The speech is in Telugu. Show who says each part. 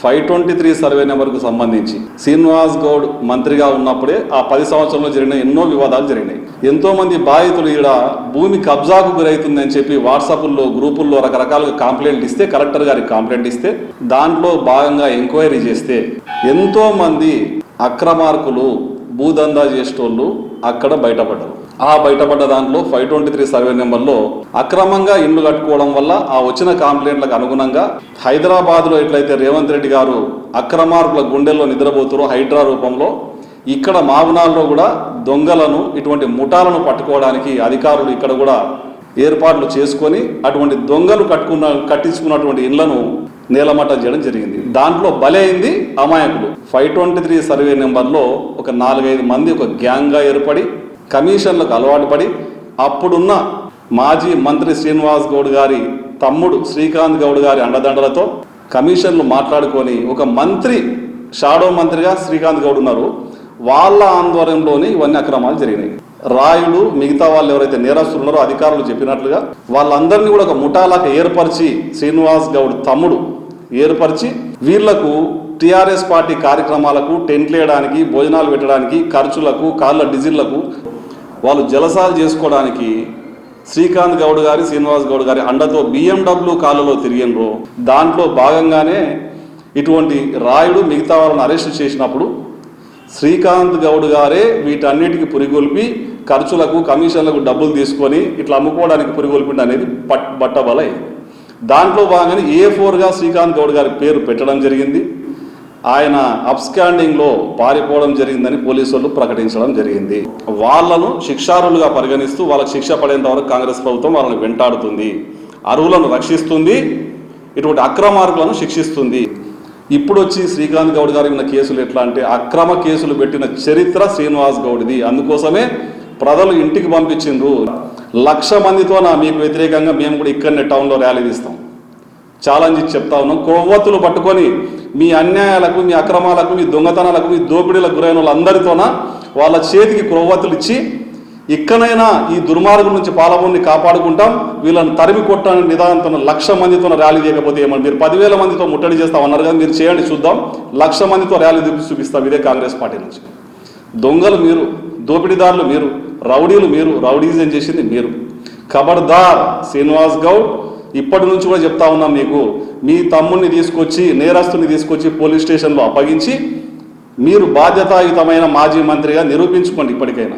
Speaker 1: ఫైవ్ ట్వంటీ త్రీ సర్వే నెంబర్కు సంబంధించి శ్రీనివాస్ గౌడ్ మంత్రిగా ఉన్నప్పుడే ఆ పది సంవత్సరంలో జరిగిన ఎన్నో వివాదాలు జరిగినాయి. ఎంతో మంది బాధితులు ఈడ భూమి కబ్జాకు గురవుతుందని చెప్పి వాట్సాప్ల్లో గ్రూపుల్లో రకరకాలుగా కంప్లైంట్ ఇస్తే కలెక్టర్ గారికి కంప్లైంట్ ఇస్తే దాంట్లో భాగంగా ఎంక్వైరీ చేస్తే ఎంతో మంది అక్రమార్కులు భూదందా చేసేటోళ్ళు అక్కడ బయటపడ్డారు ఆ బయటపడ్డ దాంట్లో ఫైవ్ ట్వంటీ త్రీ సర్వే నెంబర్లో అక్రమంగా ఇండ్లు కట్టుకోవడం వల్ల ఆ వచ్చిన కంప్లైంట్లకు అనుగుణంగా హైదరాబాద్లో ఎట్లయితే రేవంత్ రెడ్డి గారు అక్రమార్కుల గుండెల్లో నిద్రపోతురో హైడ్రా రూపంలో ఇక్కడ మావునాల్లో కూడా దొంగలను ఇటువంటి ముఠాలను పట్టుకోవడానికి అధికారులు ఇక్కడ కూడా ఏర్పాట్లు చేసుకొని అటువంటి దొంగలు కట్టుకున్న కట్టించుకున్నటువంటి ఇళ్ళను నేలమట్టం చేయడం జరిగింది. దాంట్లో బలైంది అయింది అమాయకులు ఫైవ్ ట్వంటీ త్రీ సర్వే నెంబర్లో ఒక నాలుగైదు మంది ఒక గ్యాంగ్గా ఏర్పడి కమిషన్లకు అలవాటు పడి అప్పుడున్న మాజీ మంత్రి శ్రీనివాస్ గౌడ్ గారి తమ్ముడు శ్రీకాంత్ గౌడ్ గారి అండదండలతో కమిషన్లు మాట్లాడుకొని ఒక మంత్రి షాడో మంత్రిగా శ్రీకాంత్ గౌడ్ ఉన్నారు. వాళ్ళ ఆందోళనలోనే ఇవన్నీ అక్రమాలు జరిగినాయి. రాయుడు మిగతా వాళ్ళు ఎవరైతే నేరస్తులు ఉన్నారో అధికారులు చెప్పినట్లుగా వాళ్ళందరినీ కూడా ఒక ముఠాలాగా ఏర్పరిచి శ్రీనివాస్ గౌడ్ తమ్ముడు ఏర్పరిచి వీళ్ళకు టీఆర్ఎస్ పార్టీ కార్యక్రమాలకు టెంట్లు వేయడానికి భోజనాలు పెట్టడానికి ఖర్చులకు కార్ల డీజిల్లకు వాళ్ళు జలసాలు చేసుకోవడానికి శ్రీకాంత్ గౌడ్ గారి శ్రీనివాస్ గౌడ్ గారి అండతో బిఎండబ్ల్యూ కాళ్ళలో తిరిగినరు. దాంట్లో భాగంగానే ఇటువంటి రాయుడు మిగతా వాళ్ళని అరెస్ట్ చేసినప్పుడు శ్రీకాంత్ గౌడ్ గారే వీటన్నిటికి పురిగొల్పి ఖర్చులకు కమిషన్లకు డబ్బులు తీసుకొని ఇట్లా అమ్ముకోవడానికి పురిగొల్పిండి అనేది పట్ బట్టబలై దాంట్లో భాగంగానే ఏ ఫోర్గా శ్రీకాంత్ గౌడ్ గారి పేరు పెట్టడం జరిగింది. ఆయన అప్స్కాండింగ్లో పారిపోవడం జరిగిందని పోలీసు వాళ్ళు ప్రకటించడం జరిగింది. వాళ్ళను శిక్షారులుగా పరిగణిస్తూ వాళ్ళకి శిక్ష పడేంత వరకు కాంగ్రెస్ ప్రభుత్వం వాళ్ళని వెంటాడుతుంది. అరువులను రక్షిస్తుంది. ఇటువంటి అక్రమార్కులను శిక్షిస్తుంది. ఇప్పుడు వచ్చి శ్రీకాంత్ గౌడ్ గారి ఉన్న కేసులు ఎట్లా అంటే అక్రమ కేసులు పెట్టిన చరిత్ర శ్రీనివాస్ గౌడ్ది. అందుకోసమే ప్రజలు ఇంటికి పంపించిండ్రు. లక్ష మందితో నా మీకు వ్యతిరేకంగా మేము కూడా ఇక్కడనే టౌన్లో ర్యాలీ తీస్తాం. ఛాలెంజ్ చెప్తా ఉన్నాం. కొవ్వొత్తులు పట్టుకొని మీ అన్యాయాలకు మీ అక్రమాలకు మీ దొంగతనాలకు మీ దోపిడీలకు గురైన వాళ్ళందరితోన వాళ్ళ చేతికి కొవ్వొత్తులు ఇచ్చి ఇక్కడైనా ఈ దుర్మార్గం నుంచి పాలమూని కాపాడుకుంటాం. వీళ్ళని తరిమి కొట్టని నిదానంతో లక్ష మందితో ర్యాలీ చేయకపోతే ఏమని మీరు పదివేల మందితో ముట్టడి చేస్తామన్నారు కదా మీరు చేయండి చూద్దాం. లక్ష మందితో ర్యాలీ చూపి చూపిస్తాం ఇదే కాంగ్రెస్ పార్టీ నుంచి. దొంగలు మీరు దోపిడీదారులు మీరు రౌడీలు మీరు రౌడీజం చేసింది మీరు. ఖబర్దార్ శ్రీనివాస్ గౌడ్ ఇప్పటి నుంచి కూడా చెప్తా ఉన్నాం మీకు మీ తమ్ముడిని తీసుకొచ్చి నేరస్తుని తీసుకొచ్చి పోలీస్ స్టేషన్లో అప్పగించి మీరు బాధ్యతాయుతమైన మాజీ మంత్రిగా నిరూపించుకోండి ఇప్పటికైనా.